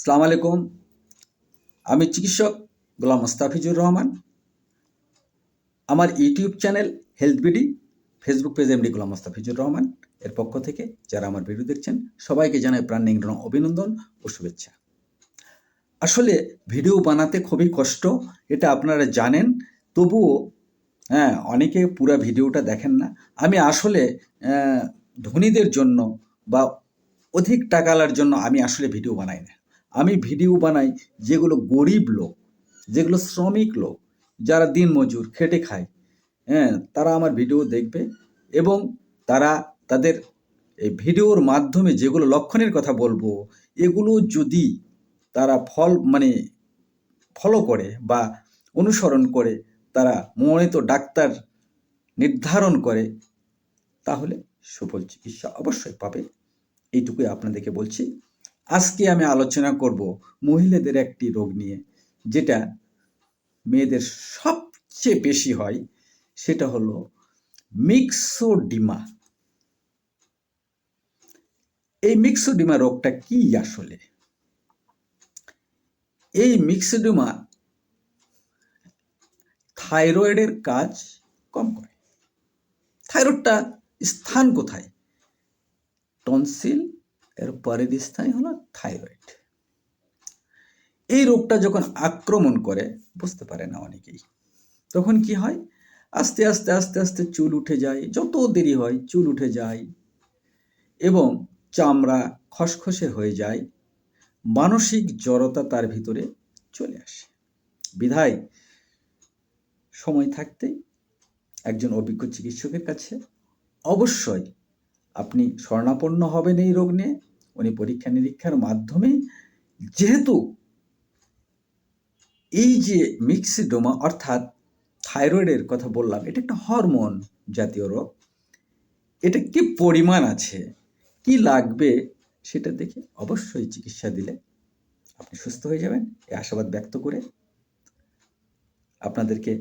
সালাম আলাইকুম। আমি চিকিৎসক গোলাম মোস্তাফিজুর রহমান। আমার YouTube channel health BD, Facebook page MD Golam Mostafizur Rahman. এর পক্ষ থেকে যারা আমার ভিডিও দেখছেন, সবাইকে জানাই প্রাণ নিংড়ন অভিনন্দন ও শুভেচ্ছা। আসলে ভিডিও বানাতে খুবই কষ্ট, এটা আপনারা জানেন। তবুও হ্যাঁ অনেকে পুরো ভিডিওটা দেখেন না। আমি আসলে ধনীদের জন্য বা অধিক টাকালার জন্য আমি আসলে ভিডিও বানাই না। আমি ভিডিও বানাই যেগুলো গরিব লোক, যেগুলো শ্রমিক লোক, যারা দিন মজুর, খেটে খায়। হ্যাঁ তারা আমার ভিডিও দেখবে এবং তারা তাদের এই ভিডিওর মাধ্যমে যেগুলো লক্ষণের কথা বলব, এগুলো যদি তারা ফল মানে ফলো করে বা অনুসরণ করে, তারা মনোনীত ডাক্তার নির্ধারণ করে, তাহলে সফল চিকিৎসা অবশ্যই পাবে। এইটুকুই আপনাদেরকে বলছি। আজকে আমি আলোচনা করব মহিলাদের একটি রোগ নিয়ে, যেটা মেয়েদের সবচেয়ে বেশি হয়, সেটা হলো মিক্সোডিমা। এই মিক্সোডিমা রোগটা কি আসলে? এই মিক্সোডিমা থাইরয়েডের কাজ কম করে। থাইরয়েডটা স্থান কোথায়? টনসিল এর পরের স্থায়ী হলো থাইরয়েড। এই রোগটা যখন আক্রমণ করে, বুঝতে পারে না অনেকেই, তখন কি হয়? আস্তে আস্তে আস্তে আস্তে চুল উঠে যায়, যত দেরি হয় চুল উঠে যায় এবং চামড়া খসখসে হয়ে যায়, মানসিক জড়তা তার ভিতরে চলে আসে। বিধায় সময় থাকতেই একজন অভিজ্ঞ চিকিৎসকের কাছে অবশ্যই আপনি স্বর্ণাপন্ন হবেন এই রোগ নিয়ে। উনি পরীক্ষা নিরীক্ষার মাধ্যমে যেহেতু এই যে মিক্সিডোমা, অর্থাৎ থাইরয়েডের কথা বললাম, এটা একটা হরমোন জাতীয় রোগ। এটা কি পরিমাণ আছে? কি লাগবে? সেটা দেখে অবশ্যই চিকিৎসা দিলে আপনি সুস্থ হয়ে যাবেন। এই আশাবাদ ব্যক্ত করে আপনাদেরকে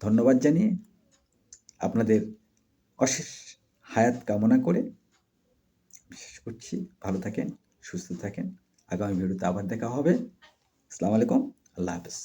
ধন্যবাদ জানিয়ে আপনাদের অশেষ হায়াত কামনা করে শেষ করছি ভালো থাকেন, সুস্থ থাকেন। আগামী ভিডিওতে আবার দেখা হবে। আসসালামু আলাইকুম। আল্লাহ হাফেজ।